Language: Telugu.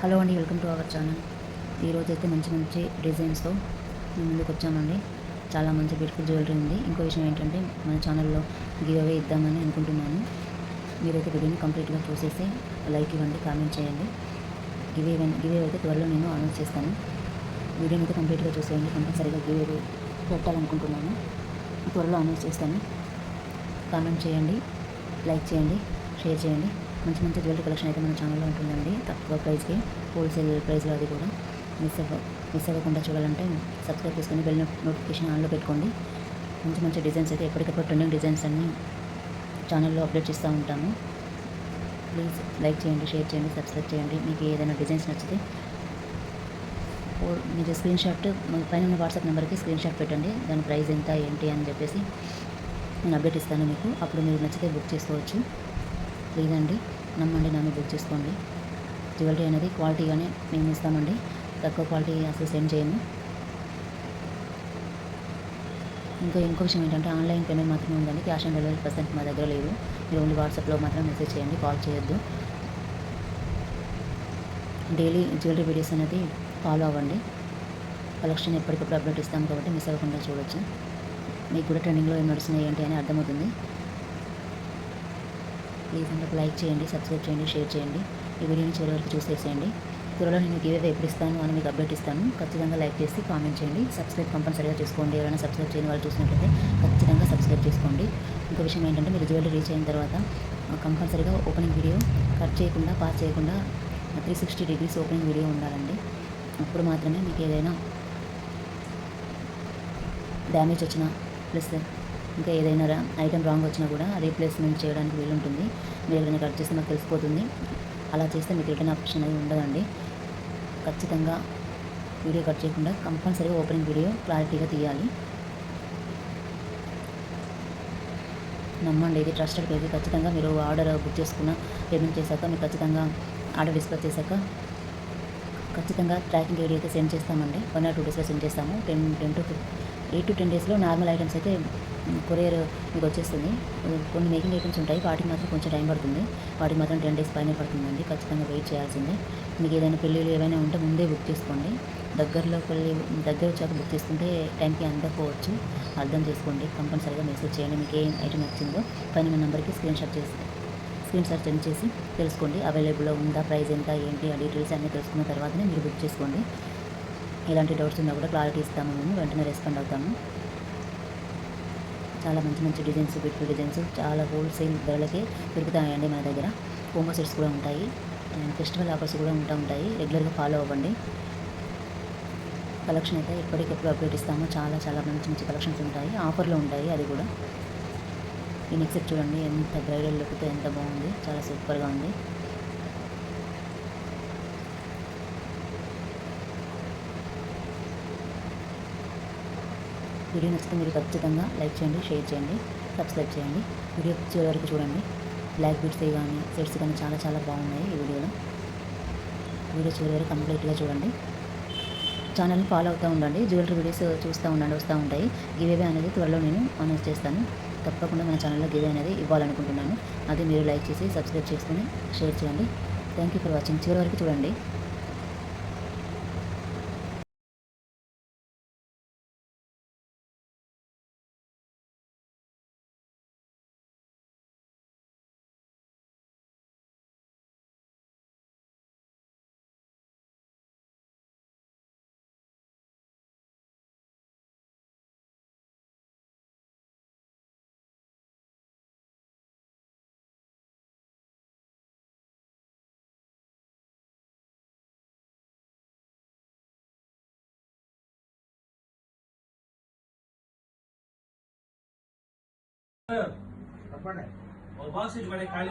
హలో అండి వెల్కమ్ టు అవర్ ఛానల్. ఈరోజు అయితే మంచి మంచి డిజైన్స్తో ముందుకు వచ్చామండి. చాలా మంచి బ్యూటిఫుల్ జ్యువెలరీ ఉంది. ఇంకో విషయం ఏంటంటే మన ఛానల్లో గివ్ అవే ఇద్దామని అనుకుంటున్నాను. మీరైతే వీడియోని కంప్లీట్గా చూసేసి లైక్ ఇవ్వండి కామెంట్ చేయండి. గివ్ ఇవ్వండి గివ్ అయితే త్వరలో నేను అనౌన్స్ చేస్తాను. వీడియోని అయితే కంప్లీట్గా చూసేయండి. కంపల్సరీగా గివ్ అవే పెట్టాలనుకుంటున్నాను. త్వరలో అనౌన్స్ చేస్తాను. కామెంట్ చేయండి లైక్ చేయండి షేర్ చేయండి. మంచి మంచి జ్యువెలరీ కలెక్షన్ అయితే మన ఛానల్లో ఉంటుందండి. తక్కువ ప్రైస్కి హోల్సేల్ ప్రైస్లో అది కూడా మిస్ అవ్వ మిస్ అవ్వకుండా చూడాలంటే సబ్స్క్రైబ్ చేసుకొని బెల్ నోటిఫికేషన్ ఆన్లో పెట్టుకోండి. మంచి మంచి డిజైన్స్ అయితే ఎప్పటికప్పుడు ట్రెండింగ్ డిజైన్స్ అన్ని ఛానల్లో అప్డేట్ చేస్తూ ఉంటాము. ప్లీజ్ లైక్ చేయండి షేర్ చేయండి సబ్స్క్రైబ్ చేయండి. మీకు ఏదైనా డిజైన్స్ నచ్చితే మీరు స్క్రీన్ షాట్ పైన ఉన్న వాట్సాప్ నెంబర్కి స్క్రీన్ షాట్ పెట్టండి. దాని ప్రైస్ ఎంత ఏంటి అని చెప్పేసి నేను అప్డేట్ ఇస్తాను మీకు. అప్పుడు మీరు నచ్చితే బుక్ చేసుకోవచ్చు. లేదండి నమ్మండి నన్ను బుక్ చేసుకోండి. జ్యువెలరీ అనేది క్వాలిటీగానే మేము ఇస్తామండి. తక్కువ క్వాలిటీ అసలు సెండ్ చేయము. ఇంకా ఇంకో విషయం ఏంటంటే ఆన్లైన్ పేమెంట్ మాత్రమే ఉందండి. క్యాష్ ఆన్ డెలివరీ పర్సెంట్ మా దగ్గర లేదు మీరు ఓన్లీ వాట్సాప్లో మాత్రం మెసేజ్ చేయండి కాల్ చేయొద్దు. డైలీ జ్యువెలరీ వీడియోస్ అనేది ఫాలో అవ్వండి. కలెక్షన్ ఎప్పటికప్పుడు అప్డేట్ ఇస్తాం కాబట్టి మిస్ అవ్వకుండా చూడొచ్చు. మీకు కూడా ట్రెండింగ్లో ఏం నడుస్తున్నాయి ఏంటి అని అర్థమవుతుంది. ప్లీజ్ అంటే లైక్ చేయండి సబ్స్క్రైబ్ చేయండి షేర్ చేయండి. ఈ వీడియోని చివరి వరకు చూసేసేయండి. త్వరలో నేను గివే ఎప్పుడు ఇస్తాను అని మీకు అప్డేట్ ఇస్తాను. ఖచ్చితంగా లైక్ చేసి కామెంట్ చేయండి. సబ్స్క్రైబ్ కంపల్సరీగా చేసుకోండి. ఎవరైనా సబ్స్క్రైబ్ చేయని వాళ్ళు చూసినట్లయితే ఖచ్చితంగా సబ్స్క్రైబ్ చేసుకోండి. ఇంకో విషయం ఏంటంటే మీరు జ్యువెలరీ రీచ్ అయిన తర్వాత కంపల్సరీగా ఓపెనింగ్ వీడియో కట్ చేయకుండా పాస్ చేయకుండా three sixty degrees opening video ఉండాలండి. అప్పుడు మాత్రమే మీకు ఏదైనా డ్యామేజ్ వచ్చినా ప్లస్ ఇంకా ఏదైనా ఐటెం రాంగ్ వచ్చినా కూడా రీప్లేస్మెంట్ చేయడానికి వీలుంటుంది. మీరు ఏదైనా కట్ చేస్తే మాకు తెలిసిపోతుంది. అలా చేస్తే మీకు రిటర్న్ ఆప్షన్ అనేది ఉండదండి. ఖచ్చితంగా వీడియో కట్ చేయకుండా కంపల్సరీగా ఓపెనింగ్ వీడియో క్లారిటీగా తీయాలి. నమ్మండి ఇది ట్రస్టెడ్ పేజీ ఖచ్చితంగా మీరు ఆర్డర్ బుక్ చేసుకున్న పేమెంట్ చేశాక మీకు ఖచ్చితంగా ఆర్డర్ డిస్పాచ్ చేశాక ఖచ్చితంగా ట్రాకింగ్ ఐడి అయితే సెండ్ చేస్తామండి. వన్ ఆర్ టూ డేస్లో సెండ్ చేస్తాము. Ten ten to eight to ten డేస్లో నార్మల్ ఐటమ్స్ అయితే కొరియర్ మీకు వచ్చేస్తుంది. కొన్ని మేకింగ్ ఐటమ్స్ ఉంటాయి. వాటికి మాత్రం కొంచెం టైం పడుతుంది. వాటికి మాత్రం టెన్ డేస్ పైన పడుతుందండి. ఖచ్చితంగా వెయిట్ చేయాల్సిందే. మీకు ఏదైనా పెళ్ళిళ్ళు ఏమైనా ఉంటే ముందే బుక్ చేసుకోండి. దగ్గరలో పెళ్ళి దగ్గర వచ్చాక బుక్ చేసుకుంటే టైంకి అందకపోవచ్చు. అర్థం చేసుకోండి. కంపల్సరీగా మెసేజ్ చేయండి. మీకు ఏ ఐటమ్ నచ్చిందో. పైన మీ నెంబర్కి స్క్రీన్ షాట్ చేసి స్క్రీన్ షాట్ సెండ్ చేసి తెలుసుకోండి అవైలబుల్లో ఉందా ప్రైస్ ఎంత ఏంటి ఆ డీటెయిల్స్ అన్నీ తెలుసుకున్న తర్వాతనే మీరు బుక్ చేసుకోండి. ఎలాంటి డౌట్స్ ఉన్నా కూడా క్లారిటీ ఇస్తాము మేము వెంటనే రెస్పాండ్ అవుతాము. చాలా మంచి మంచి డిజైన్స్ బ్యూటిఫుల్ డిజైన్స్ చాలా హోల్సేల్ ధరలకే దొరుకుతాయండి మన దగ్గర. హోమో సెట్స్ కూడా ఉంటాయి అండ్ ఫెస్టివల్ ఆఫర్స్ కూడా ఉంటా ఉంటాయి రెగ్యులర్గా ఫాలో అవ్వండి. కలెక్షన్ అయితే ఎప్పటికెప్పుడు అప్డేట్ ఇస్తాము చాలా చాలా మంచి మంచి కలెక్షన్స్ ఉంటాయి ఆఫర్లో ఉంటాయి అది కూడా. ఈ చూడండి ఎంత బ్రైడల్ లుక్తో ఎంత బాగుంది చాలా సూపర్గా ఉంది. వీడియో నచ్చితే మీరు ఖచ్చితంగా లైక్ చేయండి షేర్ చేయండి సబ్స్క్రైబ్ చేయండి. వీడియో చివరి వరకు చూడండి. బ్లాక్ బీట్స్ కానీ సెట్స్ కానీ చాలా చాలా బాగున్నాయి ఈ వీడియోలో. వీడియో చివరి వరకు కంప్లీట్గా చూడండి. ఛానల్ని ఫాలో అవుతూ ఉండండి. జ్యువెలరీ వీడియోస్ చూస్తూ ఉండండి వస్తూ ఉంటాయి. గివేవే అనేది త్వరలో నేను అనౌన్స్ చేస్తాను. తప్పకుండా మన ఛానల్లో గివే అనేది ఇవ్వాలనుకుంటున్నాను. అది మీరు లైక్ చేసి సబ్స్క్రైబ్ చేసుకుని షేర్ చేయండి. థ్యాంక్ యూ ఫర్ వాచింగ్ చివరి వరకు చూడండి. ஒரு ಬಾಕ್ಸ್ ಇಟ್ಕೊಳ್ಳಿ ಖಾಲಿ